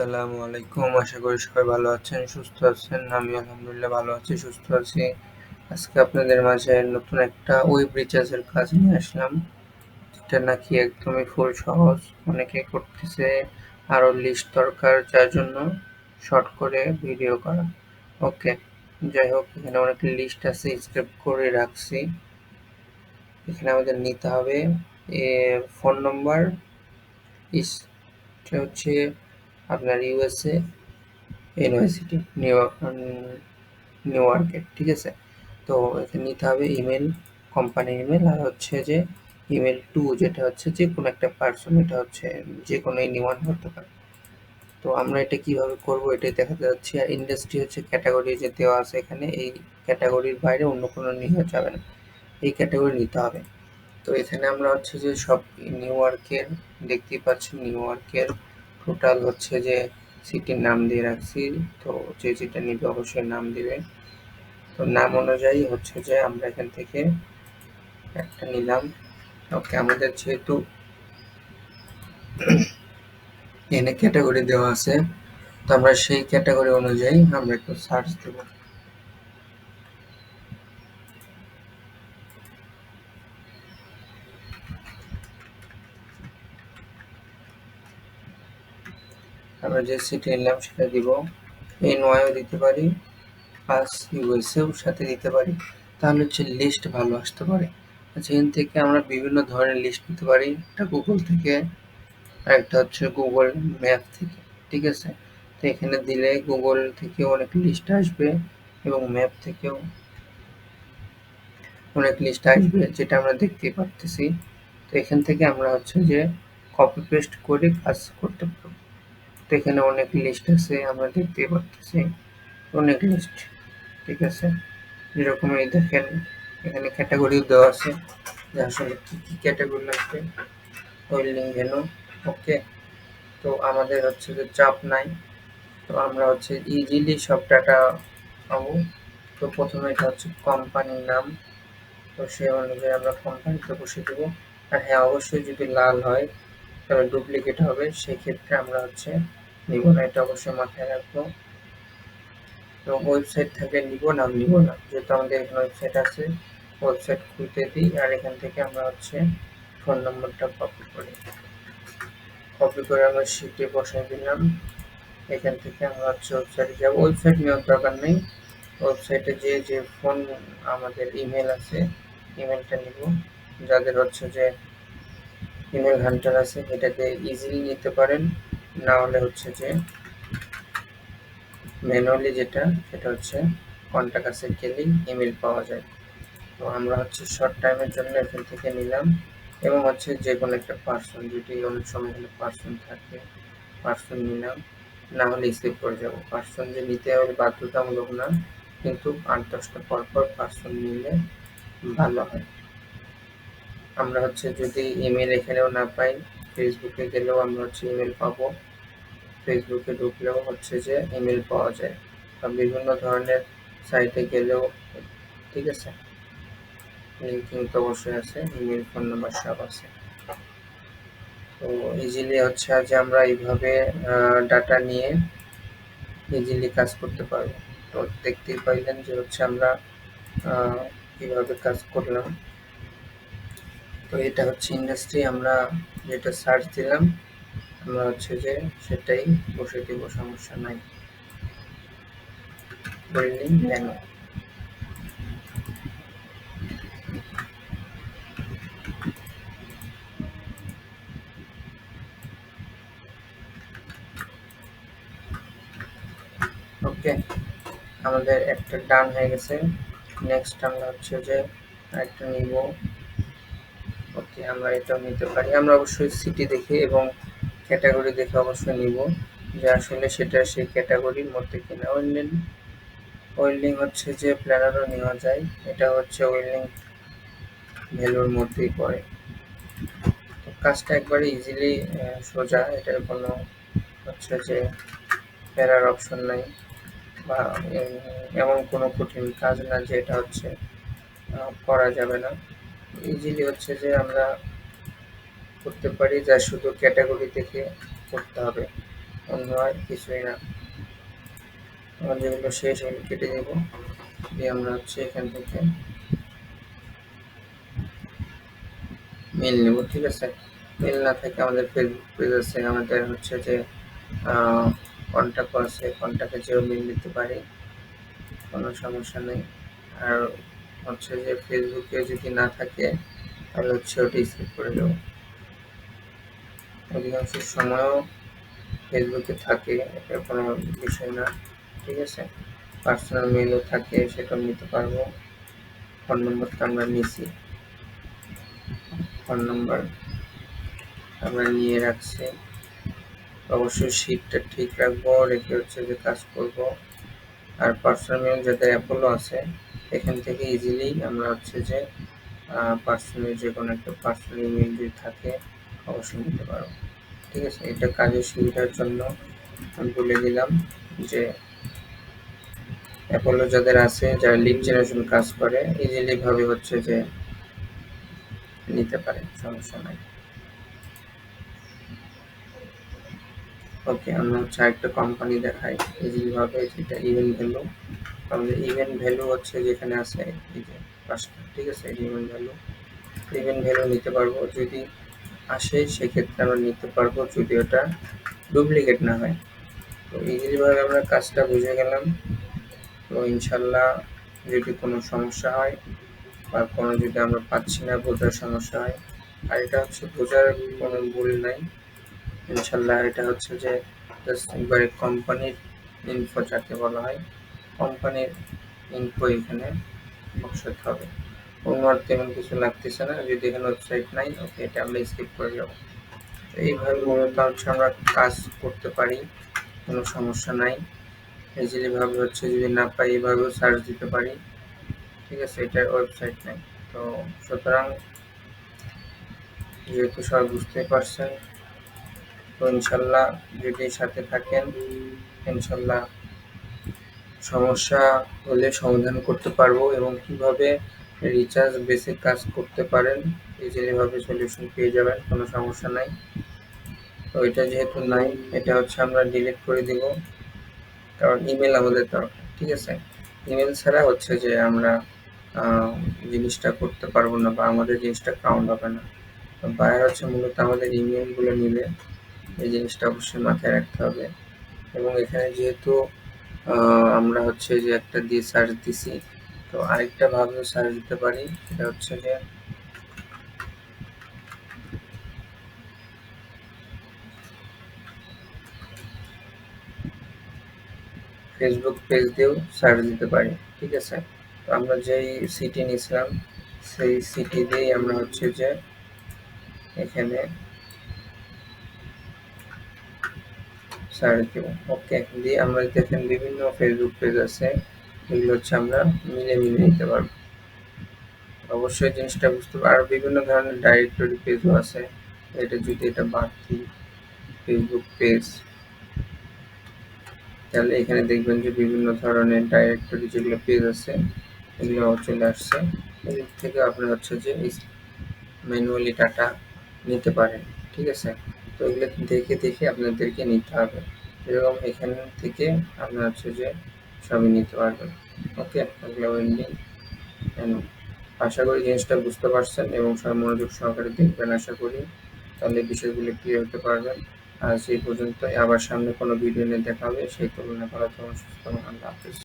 আসসালামু আলাইকুম। আশা করি সবাই ভালো আছেন, সুস্থ আছেন। আমি আলহামদুলিল্লাহ ভালো আছি, সুস্থ আছি। আজকে আপনাদের মাঝে নতুন একটা ওয়েব রিচার্জের কাজ নিয়ে আসলাম, যেটা নাকি একদমই ফুল সহজ। অনেকে করতেছে আরও লিস্ট দরকার, যার জন্য শর্ট করে ভিডিও করা। ওকে যাই হোক, এখানে অনেক লিস্ট আছে স্ক্রিপ্ট করে রাখছি। এখানে আমাদের নিতে হবে ফোন নম্বর হচ্ছে আপনার ইউএসএ ইউনিভার্সিটি নিউ নিউ ইয়র্কের, ঠিক আছে? তো এখানে নিতে হবে ইমেল কোম্পানির ইমেল, আর হচ্ছে যে ইমেল টু যেটা হচ্ছে যে কোনো একটা পার্সন, এটা হচ্ছে যে কোনো এনিওয়ান হতে পারে। তো আমরা এটা কীভাবে করব এটাই দেখাতে যাচ্ছি। আর ইন্ডাস্ট্রি হচ্ছে ক্যাটাগরি যে দেওয়া আছে এখানে, এই ক্যাটাগরির বাইরে অন্য কোনো নিয়ে যাবে না। এই ক্যাটাগরি নিতে হবে। তো এখানে আমরা হচ্ছে যে সব নিউ ইয়র্কের, দেখতেই পাচ্ছি নিউ ইয়র্কের টোটাল হচ্ছে যে সিটির নাম দিয়ে রাখছি। তো যে যেটা নিবে অবশ্যই নাম দিবে। তো নাম অনুযায়ী হচ্ছে যে আমরা এখান থেকে একটা নিলাম। ওকে, আমাদের যেহেতু এনে ক্যাটাগরি দেওয়া আছে, তো আমরা সেই ক্যাটাগরি অনুযায়ী আমরা একটু সার্চ দেবো। আমরা যে সিটি নিলাম সেটা দিব এন ওয়াইও দিতে পারি প্লাস ইউএসএও সাথে দিতে পারি, তাহলে হচ্ছে লিস্ট ভালো আসতে পারে। আচ্ছা এখান থেকে আমরা বিভিন্ন ধরনের লিস্ট নিতে পারি, একটা গুগল থেকে একটা হচ্ছে গুগল ম্যাপ থেকে, ঠিক আছে? তো এখানে দিলে গুগল থেকে অনেক লিস্ট আসবে এবং ম্যাপ থেকেও অনেক লিস্ট আসবে, যেটা আমরা দেখতেই পারতেছি। তো এখান থেকে আমরা হচ্ছে যে কপি পেস্ট করে কাজ করতে পারব। তো এখানে অনেক লিস্ট আছে, আমরা দেখতে পাচ্ছি অনেক লিস্ট ঠিক আছে? যেরকম এই দেখেন, এখানে ক্যাটাগরিও দেওয়া আছে যে আসলে কি কি ক্যাটাগরি লাগবে। ওয়েল্ডিং ভেনু ওকে তো আমাদের হচ্ছে যে চাপ নাই। তো আমরা হচ্ছে ইজিলি সব ডাটা পাবো। তো প্রথমে এটা হচ্ছে কোম্পানির নাম। তো সে অনুযায়ী আমরা কোম্পানিতে বসে দেবো। আর হ্যাঁ অবশ্যই যদি লাল হয়, তাহলে ডুপ্লিকেট হবে। সেক্ষেত্রে আমরা হচ্ছে নিব না, এটা অবশ্যই মাথায় রাখব। এবং ওয়েবসাইট থেকে নিব নাম নিব না। যেহেতু আমাদের এখানে ওয়েবসাইট আছে ওয়েবসাইট খুলতে দিই, আর এখান থেকে আমরা হচ্ছে ফোন নম্বরটা কপি করি। কপি করে আমরা শিটে বসাই দিলাম। এখান থেকে আমরা হচ্ছে ওয়েবসাইটে যাব। ওয়েবসাইট নেওয়ার দরকার নেই। ওয়েবসাইটে যে যে ফোন আমাদের ইমেল আছে ইমেলটা নিব। যাদের হচ্ছে যে ইমেল হান্টার আছে, এটাকে ইজিলি নিতে পারেন। না হলে হচ্ছে যে ম্যানুয়ালি যেটা, সেটা হচ্ছে কন্ট্যাক্ট আছে গেলেই ইমেল পাওয়া যায়। তো আমরা হচ্ছে শর্ট টাইমের জন্য এখান থেকে নিলাম এবং হচ্ছে যে কোনো একটা পার্সন যদি অনেক সময় হলে পার্সন থাকে পার্সন নিলাম, না হলে সেভ করে যাব। পার্সন যে নিতে হবে বাধ্যতামূলক না, কিন্তু আট দশটা পর পর পার্সন নিলে ভালো হয়। আমরা হচ্ছে যদি ইমেল এখানেও না পাই ফেসবুকে গেলেও আমরা হচ্ছে ইমেল পাবো। ফেসবুকে ঢুকলেও হচ্ছে যে ইমেল পাওয়া যায় বা বিভিন্ন ধরনের সাইটে গেলেও, ঠিক আছে? লিঙ্কিং তো অবশ্যই আছে ইমেল ফোন নাম্বার সব আছে। তো ইজিলি হচ্ছে যে আমরা এইভাবে ডাটা নিয়ে ইজিলি কাজ করতে পারব। তো দেখতেই পাইলেন যে হচ্ছে আমরা কীভাবে কাজ করলাম। তো এটা হচ্ছে ইন্ডাস্ট্রি আমরা যেটা সার্চ দিলাম আমরা হচ্ছে যে সেটাই বসে দিব, সমস্যা নাই। বিল্ডিং প্ল্যান ওকে আমাদের একটা ডান হয়ে গেছে। নেক্সট আমরা হচ্ছে যে একটা নিব। ওকে আমরা এটাও নিতে পারি। আমরা অবশ্যই সিটি দেখে এবং ক্যাটাগরি দেখে অবশ্যই নিব যে আসলে সেটা সেই ক্যাটাগরির মধ্যে কিনা। ওয়েল্ডিং ওয়েল্ডিং হচ্ছে যে প্ল্যানারও নেওয়া যায়। এটা হচ্ছে ওয়েল্ডিং ভ্যালুর মধ্যেই পড়ে। কাজটা একবারে ইজিলি সোজা। এটার কোনো হচ্ছে যে প্যারার অপশন নাই বা এমন কোনো কঠিন কাজ না যে এটা হচ্ছে করা যাবে না। ইজিলি হচ্ছে যে আমরা করতে পারি, যা শুধু ক্যাটাগরি থেকে করতে হবে। অন্য আর কিছুই না। আমার যেগুলো শেষ এগুলো কেটে দেবো দিয়ে আমরা হচ্ছে এখান থেকে মেল নেব, ঠিক আছে? মেল না থাকে আমাদের ফেসবুক পেজ আছে, আমাদের হচ্ছে যে কন্ট্যাক্ট আছে কন্ট্যাক্টে যেও মেল নিতে পারি। কোনো সমস্যা নেই। আর হচ্ছে যে ফেসবুকে যদি না থাকে, তাহলে হচ্ছে ওটি স্কিপ করে দেবো। অধিকাংশ সময়ও ফেসবুকে থাকে, এটা কোনো বিষয় না, ঠিক আছে? পার্সোনাল মেলও থাকে, সেটা নিতে পারব। ফোন নম্বরটা আমরা নিছি ফোন নম্বর আমরা নিয়ে রাখছি। অবশ্যই শীটটা ঠিক রাখব, রেখে হচ্ছে যে কাজ করব। আর পার্সোনাল মেল যাদের অ্যাপোলো আছে, এখান থেকে ইজিলি আমরা হচ্ছে যে পার্সোনাল যে কোনো একটা পার্সোনাল ইমেল যদি থাকে অবশ্যই নিতে পারো। ঠিক আছে, এটা কাজের সুবিধার জন্য আমি বলে দিলাম যে অ্যাপোলো যাদের আছে, যারা লিড জেনারেশন কাজ করে ইজিলি ভাবে হচ্ছে যে নিতে পারে, সমস্যা নাই। ওকে আমরা হচ্ছে একটা কোম্পানি দেখাই ইজিলি ভাবে, যেটা ইভেন্ট ভ্যালু আমাদের ইভেন্ট ভ্যালু হচ্ছে যেখানে আছে, এই যে পাঁচটা, ঠিক আছে ইভেন্ট ভ্যালু ইভেন্ট ভ্যালু নিতে পারব যদি আসে, সেক্ষেত্রে আমরা নিতে পারব যদি ওটা ডুপ্লিকেট না হয়। তো ইজিলিভাবে আমরা কাজটা বুঝে গেলাম। তো ইনশাল্লাহ যদি কোনো সমস্যা হয় বা কোনো যদি আমরা পাচ্ছি না বোঝার সমস্যা হয়, আর এটা হচ্ছে বোঝার কোনো ভুল নাই। ইনশাল্লাহ এটা হচ্ছে যে একবারে কোম্পানির ইনফো যাকে বলা হয় কোম্পানির ইনফো এখানে বসাতে হবে। আর তেমন কিছু লাগতেছে না। যদি এখানে ওয়েবসাইট নাই ওকে এটা আমরা স্কিপ করে যাব। এইভাবে মূলত হচ্ছে আমরা কাজ করতে পারি, কোনো সমস্যা নাই। ইজিলি ভাবে হচ্ছে যদি না পাই, এভাবেও সার্চ দিতে পারি। ঠিক আছে, এটার ওয়েবসাইট নেই। তো সুতরাং, যেহেতু সবাই বুঝতে পারছেন, তো ইনশাল্লাহ যদি সাথে থাকেন, ইনশাল্লাহ সমস্যা হলে সমাধান করতে পারব এবং কীভাবে রিচার্জ বেসিক কাজ করতে পারেন ইজিলিভাবে সলিউশন পেয়ে যাবেন, কোনো সমস্যা নাই। তো এটা যেহেতু নাই, এটা হচ্ছে আমরা ডিলিট করে দিব, কারণ ইমেল আমাদের দরকার, ঠিক আছে? ইমেল ছাড়া হচ্ছে যে আমরা জিনিসটা করতে পারব না বা আমাদের জিনিসটা কাউন্ট হবে না। বায়ার হচ্ছে মূলত আমাদের ইমেলগুলো নিলে এই জিনিসটা অবশ্যই মাথায় রাখতে হবে। এবং এখানে যেহেতু আমরা হচ্ছে যে একটা দিয়ে সার্চ দিছি তো আরেকটা ভাবে সার্চ দিতে পারি সেটা হচ্ছে যে ফেসবুক পেজ দিয়েও সার্চ দিতে পারি, ঠিক আছে? তো আমরা যেই সিটি নিয়েছিলাম, সেই সিটি দিয়েই আমরা হচ্ছে যে এখানে সার্চ দেব। ওকে দিয়ে আমরা দেখেন বিভিন্ন ফেসবুক পেজ আছে। এগুলো হচ্ছে আমরা মিলে মিলে নিতে পারব। অবশ্যই জিনিসটা বুঝতে পারব। আর বিভিন্ন ধরনের ডাইরেক্টরি পেজও আছে। এটা যদি এটা দিই ফেসবুক পেজ তাহলে এখানে দেখবেন যে বিভিন্ন ধরনের ডাইরেক্টরি যেগুলো পেজ আছে এগুলো চলে আসছে। এদিক থেকে আপনি হচ্ছে যে ম্যানুয়ালি ডাটা নিতে পারেন, ঠিক আছে? তো এগুলো দেখে দেখে আপনাদেরকে নিতে হবে। এরকম এখান থেকে আপনার হচ্ছে যে সবই নিতে পারবেন ওকে এগুলো ওয়েন্ডিং আশা করি জিনিসটা বুঝতে পারছেন এবং সব মনোযোগ সহকারে দেখবেন আশা করি। তাহলে বিষয়গুলো ক্লিয়ার হতে পারবেন আর সেই পর্যন্ত আবার সামনে কোনো ভিডিও নিয়ে দেখাবে সেই তুলনায় ভালো থাকুন, সুস্থ আল্লাহ হাফিজ।